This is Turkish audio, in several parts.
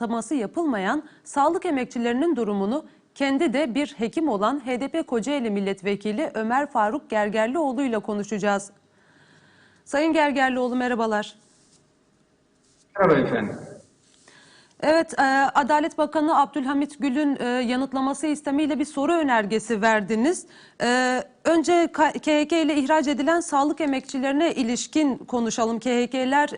ataması yapılmayan sağlık emekçilerinin durumunu kendi de bir hekim olan HDP Kocaeli Milletvekili Ömer Faruk Gergerlioğlu ile konuşacağız. Sayın Gergerlioğlu merhabalar. Merhaba efendim. Evet, e, Adalet Bakanı Abdülhamit Gül'ün e, yanıtlaması istemiyle bir soru önergesi verdiniz. E, önce KHK ile ihraç edilen sağlık emekçilerine ilişkin konuşalım. KHK'ler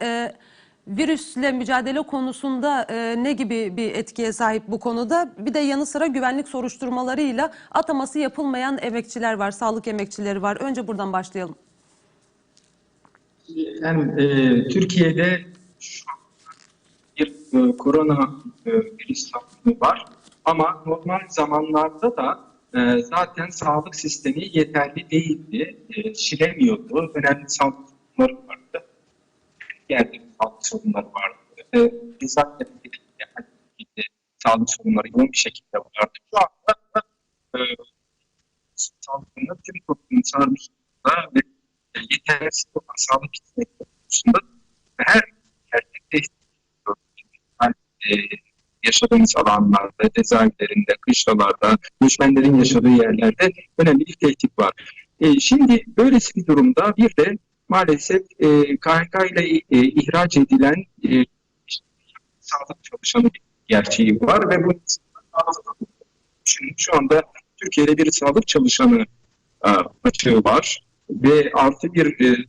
virüsle mücadele konusunda e, ne gibi bir etkiye sahip bu konuda? Bir de yanı sıra güvenlik soruşturmalarıyla ataması yapılmayan emekçiler var, sağlık emekçileri var. Önce buradan başlayalım. Yani e, Türkiye'de bir e, korona e, virüs var ama normal zamanlarda da e, zaten sağlık sistemi yeterli değildi, e, şilemiyordu. Önemli sağlık sorunları vardı. Yerde sağlık sorunları vardı. E, zaten sağlık sorunları yoğun bir şekilde vardı. Şu anda e, salgını tüm toplumun sarmışlığında ve e, yetersiz olan sağlık hizmetleri konusunda her ediyor. Yani, e, yaşadığımız alanlarda, cezaevlerinde, kışlalarda, göçmenlerin yaşadığı yerlerde önemli bir tehdit var. E, şimdi böylesi bir durumda bir de maalesef e, KHK ile e, ihraç edilen e, sağlık çalışanı gerçeği var ve bu Şimdi şu anda Türkiye'de bir sağlık çalışanı e, açığı var ve artı e, bir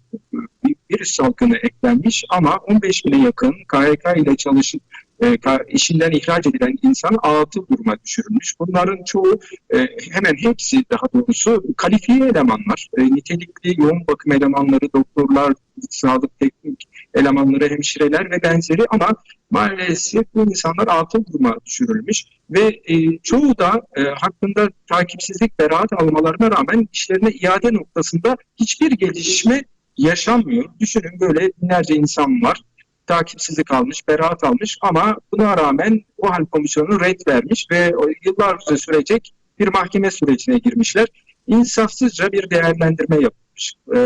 virüs salgını eklenmiş ama 15 bine yakın KHK ile çalışıp e, işinden ihraç edilen insan atıl duruma düşürülmüş. Bunların çoğu e, hemen hepsi daha doğrusu kalifiye elemanlar, e, nitelikli yoğun bakım elemanları, doktorlar, sağlık teknik elemanları, hemşireler ve benzeri ama maalesef bu insanlar atıl duruma düşürülmüş ve çoğu da hakkında takipsizlik beraat almalarına rağmen işlerine iade noktasında hiçbir gelişme yaşanmıyor. Düşünün böyle binlerce insan var. Takipsizlik almış, beraat almış ama buna rağmen o hal komisyonu red vermiş ve yıllarca sürecek bir mahkeme sürecine girmişler. İnsafsızca bir değerlendirme yapılmış. E,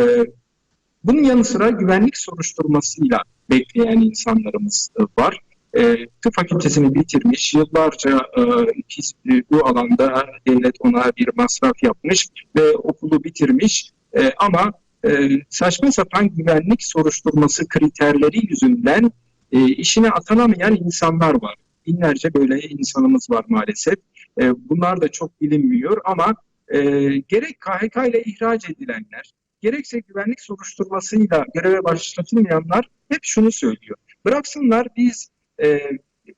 bunun yanı sıra güvenlik soruşturmasıyla bekleyen insanlarımız var. E, tıp fakültesini bitirmiş, yıllarca e, e, bu alanda devlet ona bir masraf yapmış ve okulu bitirmiş E, ama e, saçma sapan güvenlik soruşturması kriterleri yüzünden e, işine atanamayan insanlar var. Binlerce böyle insanımız var maalesef. E, bunlar da çok bilinmiyor ama e, gerek KHK ile ihraç edilenler, gerekse güvenlik soruşturmasıyla göreve başlatılmayanlar hep şunu söylüyor. Bıraksınlar biz e,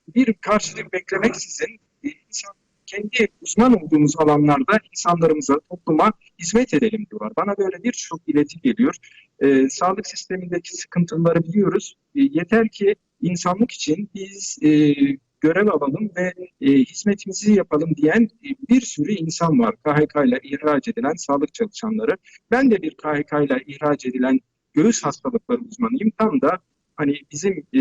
bir karşılık beklemeksizin e, insan, kendi uzman olduğumuz alanlarda insanlarımıza, topluma hizmet edelim diyorlar. Bana böyle birçok ileti geliyor. E, sağlık sistemindeki sıkıntıları biliyoruz. E, yeter ki insanlık için biz e, görev alalım ve e, hizmetimizi yapalım diyen e, bir sürü insan var. KHK ile ihraç edilen sağlık çalışanları. Ben de bir KHK ile ihraç edilen göğüs hastalıkları uzmanıyım. Tam da hani bizim e,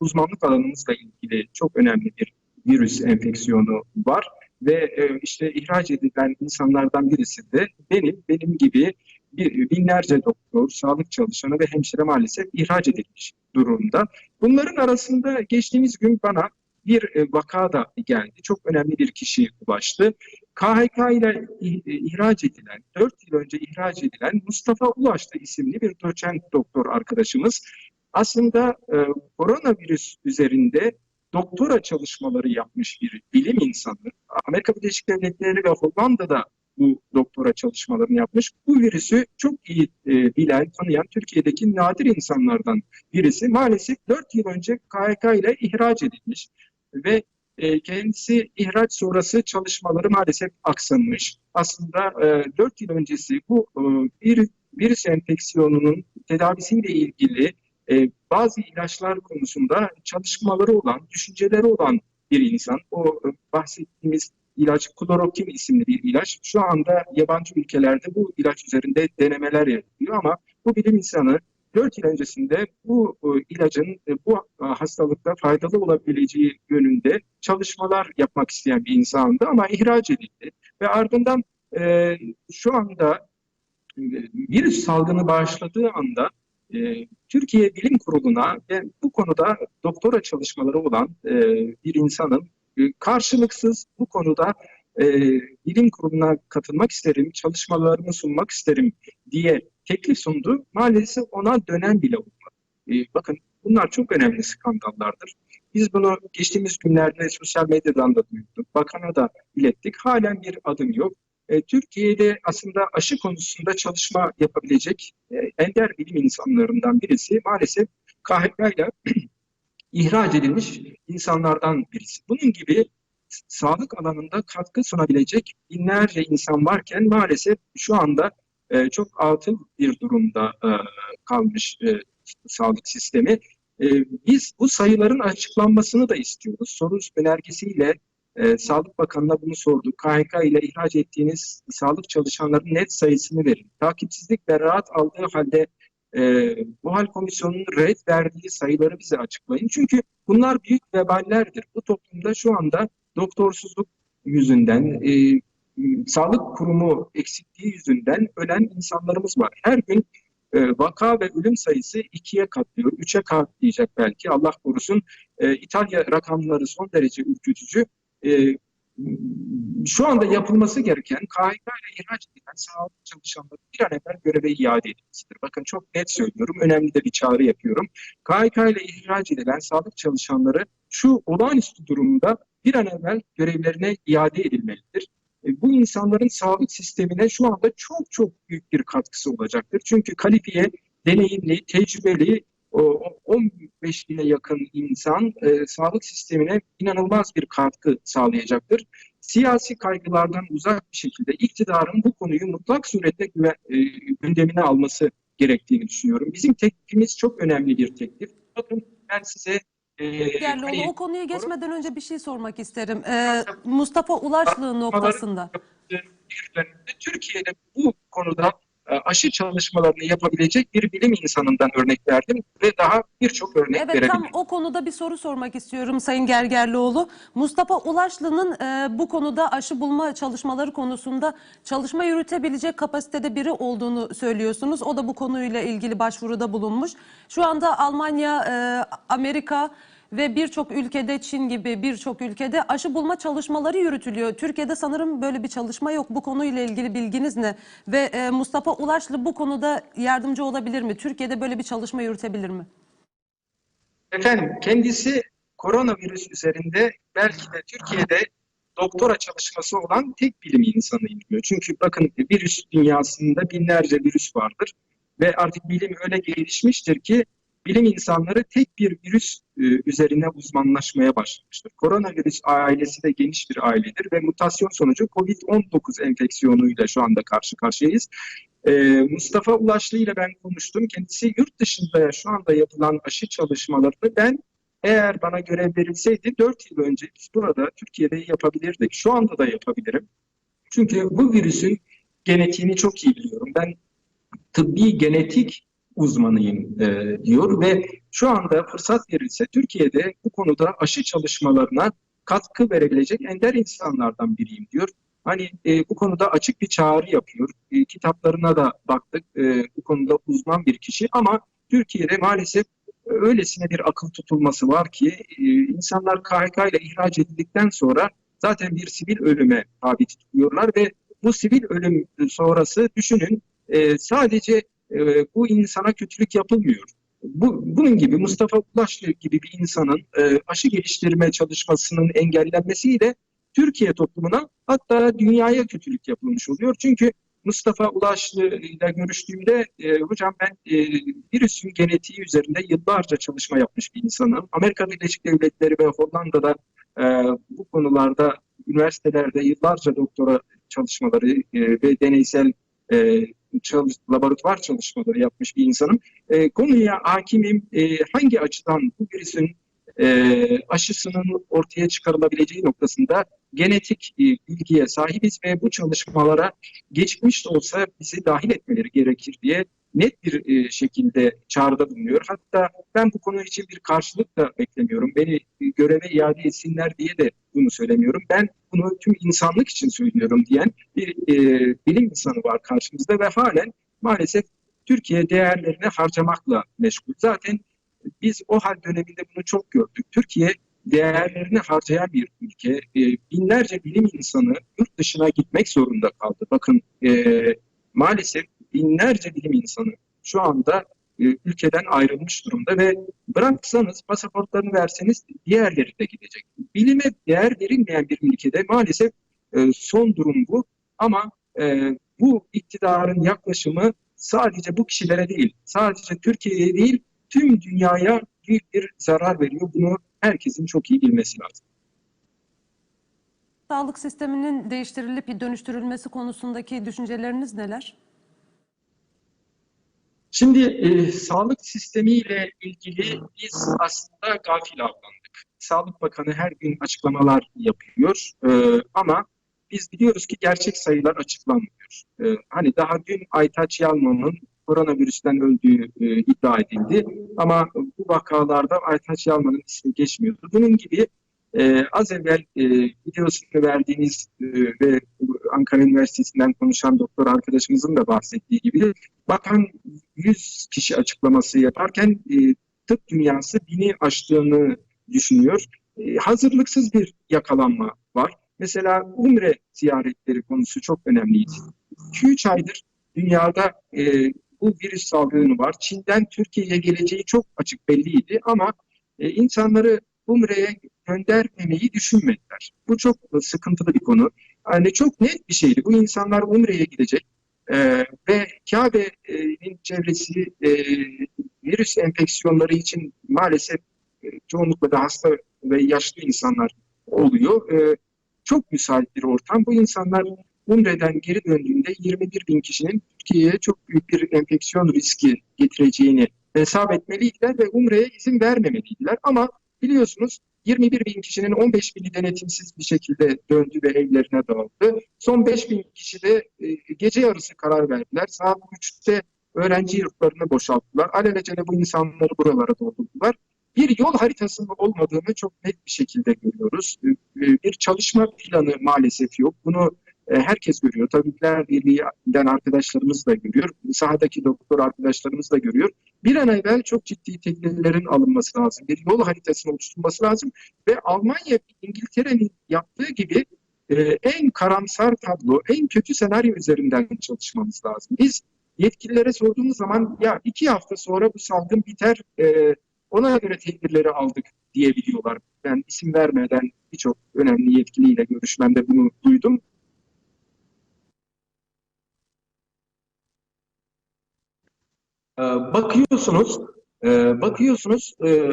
uzmanlık alanımızla ilgili çok önemli bir virüs enfeksiyonu var ve e, işte ihraç edilen insanlardan birisi de benim, benim gibi bir, binlerce doktor, sağlık çalışanı ve hemşire maalesef ihraç edilmiş durumda. Bunların arasında geçtiğimiz gün bana bir e, vaka da geldi. Çok önemli bir kişi ulaştı. KHK ile ih- ihraç edilen, 4 yıl önce ihraç edilen Mustafa Ulaştı isimli bir doçent doktor arkadaşımız aslında e, koronavirüs üzerinde doktora çalışmaları yapmış bir bilim insanı. Amerika Birleşik Devletleri ve Hollanda'da bu doktora çalışmalarını yapmış. Bu virüsü çok iyi e, bilen, tanıyan Türkiye'deki nadir insanlardan birisi. Maalesef 4 yıl önce KHK ile ihraç edilmiş ve e, kendisi ihraç sonrası çalışmaları maalesef aksamış. Aslında e, 4 yıl öncesi bu e, bir virüs enfeksiyonunun tedavisiyle ilgili e, bazı ilaçlar konusunda çalışmaları olan, düşünceleri olan bir insan. O e, bahsettiğimiz ilaç klorokin isimli bir ilaç. Şu anda yabancı ülkelerde bu ilaç üzerinde denemeler yapılıyor ama bu bilim insanı 4 yıl öncesinde bu e, ilacın e, bu hastalıkta faydalı olabileceği yönünde çalışmalar yapmak isteyen bir insandı ama ihraç edildi. Ve ardından e, şu anda virüs salgını başladığı anda e, Türkiye Bilim Kurulu'na ve bu konuda doktora çalışmaları olan e, bir insanım. E, karşılıksız bu konuda e, bilim kuruluna katılmak isterim, çalışmalarımı sunmak isterim diye teklif sundu. Maalesef ona dönem bile olmadı. E, bakın bunlar çok önemli skandallardır. Biz bunu geçtiğimiz günlerde sosyal medyadan da duyduk. Bakana da ilettik. Halen bir adım yok. E, Türkiye'de aslında aşı konusunda çalışma yapabilecek e, ender bilim insanlarından birisi maalesef KHK ile ihraç edilmiş insanlardan birisi. Bunun gibi sağlık alanında katkı sunabilecek binlerce insan varken maalesef şu anda e, çok atıl bir durumda kalmış sağlık sistemi. Biz bu sayıların açıklanmasını da istiyoruz. Soru önergesiyle e, Sağlık Bakanı'na bunu sorduk. KHK ile ihraç ettiğiniz sağlık çalışanların net sayısını verin. Takipsizlik beraat aldığı halde e, bu hal komisyonunun red verdiği sayıları bize açıklayın. Çünkü bunlar büyük veballerdir. Bu toplumda şu anda doktorsuzluk yüzünden, e, sağlık kurumu eksikliği yüzünden ölen insanlarımız var. Her gün e, vaka ve ölüm sayısı ikiye katlıyor, üçe katlayacak belki Allah korusun. E, İtalya rakamları son derece ürkütücü. E, şu anda yapılması gereken KHK ile ihraç edilen sağlık çalışanları bir an evvel göreve iade edilmesidir. Bakın çok net söylüyorum, önemli de bir çağrı yapıyorum. KHK ile ihraç edilen sağlık çalışanları şu olağanüstü durumda bir an evvel görevlerine iade edilmelidir. E, bu insanların sağlık sistemine şu anda çok çok büyük bir katkısı olacaktır. Çünkü kalifiye, deneyimli, tecrübeli o 15 bine yakın insan e, sağlık sistemine inanılmaz bir katkı sağlayacaktır. Siyasi kaygılardan uzak bir şekilde iktidarın bu konuyu mutlak surette güve, e, gündemine alması gerektiğini düşünüyorum. Bizim teklifimiz çok önemli bir teklif. Bakın ben size e, Yerlioğlu, hani- o konuya geçmeden önce bir şey sormak isterim. Ee, Mustafa Ulaşlı noktasında. bir dönemde Türkiye'de bu konuda aşı çalışmalarını yapabilecek bir bilim insanından örnek verdim ve daha birçok örnek Evet verebilirim. tam o konuda bir soru sormak istiyorum Sayın Gergerlioğlu. Mustafa Ulaşlı'nın e, bu konuda aşı bulma çalışmaları konusunda çalışma yürütebilecek kapasitede biri olduğunu söylüyorsunuz. O da bu konuyla ilgili başvuruda bulunmuş. Şu anda Almanya, e, Amerika ve birçok ülkede Çin gibi birçok ülkede aşı bulma çalışmaları yürütülüyor. Türkiye'de sanırım böyle bir çalışma yok. Bu konuyla ilgili bilginiz ne? Ve e, Mustafa Ulaşlı bu konuda yardımcı olabilir mi? Türkiye'de böyle bir çalışma yürütebilir mi? Efendim kendisi koronavirüs üzerinde belki de Türkiye'de doktora çalışması olan tek bilim insanıyım diyor. Çünkü bakın virüs dünyasında binlerce virüs vardır ve artık bilim öyle gelişmiştir ki bilim insanları tek bir virüs e, üzerine uzmanlaşmaya başlamıştır. Koronavirüs ailesi de geniş bir ailedir ve mutasyon sonucu COVID-19 enfeksiyonuyla şu anda karşı karşıyayız. Ee, Mustafa Ulaşlı ile ben konuştum. Kendisi yurt dışında şu anda yapılan aşı çalışmalarını ben eğer bana görev verilseydi 4 yıl önce biz burada Türkiye'de yapabilirdik. Şu anda da yapabilirim. Çünkü bu virüsün genetiğini çok iyi biliyorum. Ben tıbbi genetik uzmanıyım e, diyor ve şu anda fırsat verilse Türkiye'de bu konuda aşı çalışmalarına katkı verebilecek ender insanlardan biriyim diyor. Hani e, bu konuda açık bir çağrı yapıyor. E, kitaplarına da baktık. E, bu konuda uzman bir kişi ama Türkiye'de maalesef öylesine bir akıl tutulması var ki e, insanlar KHK ile ihraç edildikten sonra zaten bir sivil ölüme tabi tutuluyorlar ve bu sivil ölüm sonrası düşünün e, sadece e, bu insana kötülük yapılmıyor. Bu, bunun gibi Mustafa Ulaşlı gibi bir insanın e, aşı geliştirme çalışmasının engellenmesiyle Türkiye toplumuna hatta dünyaya kötülük yapılmış oluyor. Çünkü Mustafa Ulaşlı ile görüştüğümde e, hocam ben e, virüsün genetiği üzerinde yıllarca çalışma yapmış bir insanım. Amerika Birleşik Devletleri ve Hollanda'da e, bu konularda üniversitelerde yıllarca doktora çalışmaları e, ve deneysel e, çalış, laboratuvar çalışmaları yapmış bir insanım. E, konuya hakimim. E, hangi açıdan bu virüsün e, aşısının ortaya çıkarılabileceği noktasında genetik e, bilgiye sahibiz ve bu çalışmalara geçmiş de olsa bizi dahil etmeleri gerekir diye net bir e, şekilde çağrıda bulunuyor. Hatta ben bu konu için bir karşılık da beklemiyorum. Beni e, göreve iade etsinler diye de bunu söylemiyorum. Ben bunu tüm insanlık için söylüyorum diyen bir e, bilim insanı var karşımızda ve halen maalesef Türkiye değerlerini harcamakla meşgul. Zaten biz o hal döneminde bunu çok gördük. Türkiye değerlerini harcayan bir ülke. E, binlerce bilim insanı yurt dışına gitmek zorunda kaldı. Bakın e, maalesef binlerce bilim insanı şu anda e, ülkeden ayrılmış durumda ve bıraksanız pasaportlarını verseniz diğerleri de gidecek. Bilime değer verilmeyen bir ülkede maalesef e, son durum bu ama e, bu iktidarın yaklaşımı sadece bu kişilere değil, sadece Türkiye'ye değil tüm dünyaya büyük bir zarar veriyor. Bunu herkesin çok iyi bilmesi lazım. Sağlık sisteminin değiştirilip dönüştürülmesi konusundaki düşünceleriniz neler? Şimdi e, sağlık sistemiyle ilgili biz aslında gafil avlandık. Sağlık Bakanı her gün açıklamalar yapıyor e, ama biz biliyoruz ki gerçek sayılar açıklanmıyor. E, hani daha dün Aytaç Yalman'ın koronavirüsten öldüğü e, iddia edildi ama bu vakalarda Aytaç Yalman'ın ismi geçmiyordu. Bunun gibi e, az evvel e, videosunu verdiğiniz e, ve Ankara Üniversitesi'nden konuşan doktor arkadaşımızın da bahsettiği gibi bakan 100 kişi açıklaması yaparken e, tıp dünyası bini aştığını düşünüyor. E, hazırlıksız bir yakalanma var. Mesela Umre ziyaretleri konusu çok önemliydi. 2-3 aydır dünyada e, bu virüs salgını var. Çin'den Türkiye'ye geleceği çok açık belliydi ama e, insanları Umre'ye göndermemeyi düşünmediler. Bu çok sıkıntılı bir konu. Yani çok net bir şeydi. Bu insanlar Umre'ye gidecek e, ve Kabe'nin çevresi e, virüs enfeksiyonları için maalesef e, çoğunlukla da hasta ve yaşlı insanlar oluyor. E, çok müsait bir ortam. Bu insanlar Umre'den geri döndüğünde 21 bin kişinin Türkiye'ye çok büyük bir enfeksiyon riski getireceğini hesap etmeliydiler ve Umre'ye izin vermemeliydiler. Ama biliyorsunuz 21 bin kişinin 15 bini denetimsiz bir şekilde döndü ve evlerine dağıldı. Son 5 bin kişi de e, gece yarısı karar verdiler. Saat 3'te öğrenci yurtlarını boşalttılar. Alelacele bu insanları buralara doldurdular. Bir yol haritasının olmadığını çok net bir şekilde görüyoruz. E, Bir çalışma planı maalesef yok. Bunu e, herkes görüyor. Tabipler Birliği'nden arkadaşlarımız da görüyor. Sahadaki doktor arkadaşlarımız da görüyor. Bir an evvel çok ciddi tedbirlerin alınması lazım. Bir yol haritasının oluşturulması lazım. Ve Almanya, İngiltere'nin yaptığı gibi e, en karamsar tablo, en kötü senaryo üzerinden çalışmamız lazım. Biz yetkililere sorduğumuz zaman ya iki hafta sonra bu salgın biter, e, ona göre tedbirleri aldık diyebiliyorlar. Ben isim vermeden birçok önemli yetkiliyle görüşmemde bunu duydum. Ee, bakıyorsunuz, e, bakıyorsunuz e,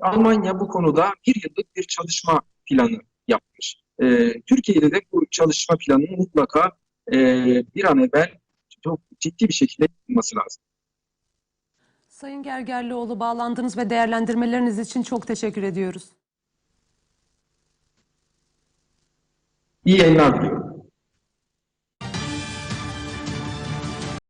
Almanya bu konuda bir yıllık bir çalışma planı yapmış. E, Türkiye'de de bu çalışma planının mutlaka e, bir an evvel çok ciddi bir şekilde yapılması lazım. Sayın Gergerlioğlu bağlandığınız ve değerlendirmeleriniz için çok teşekkür ediyoruz. İyi yayınlar diliyorum.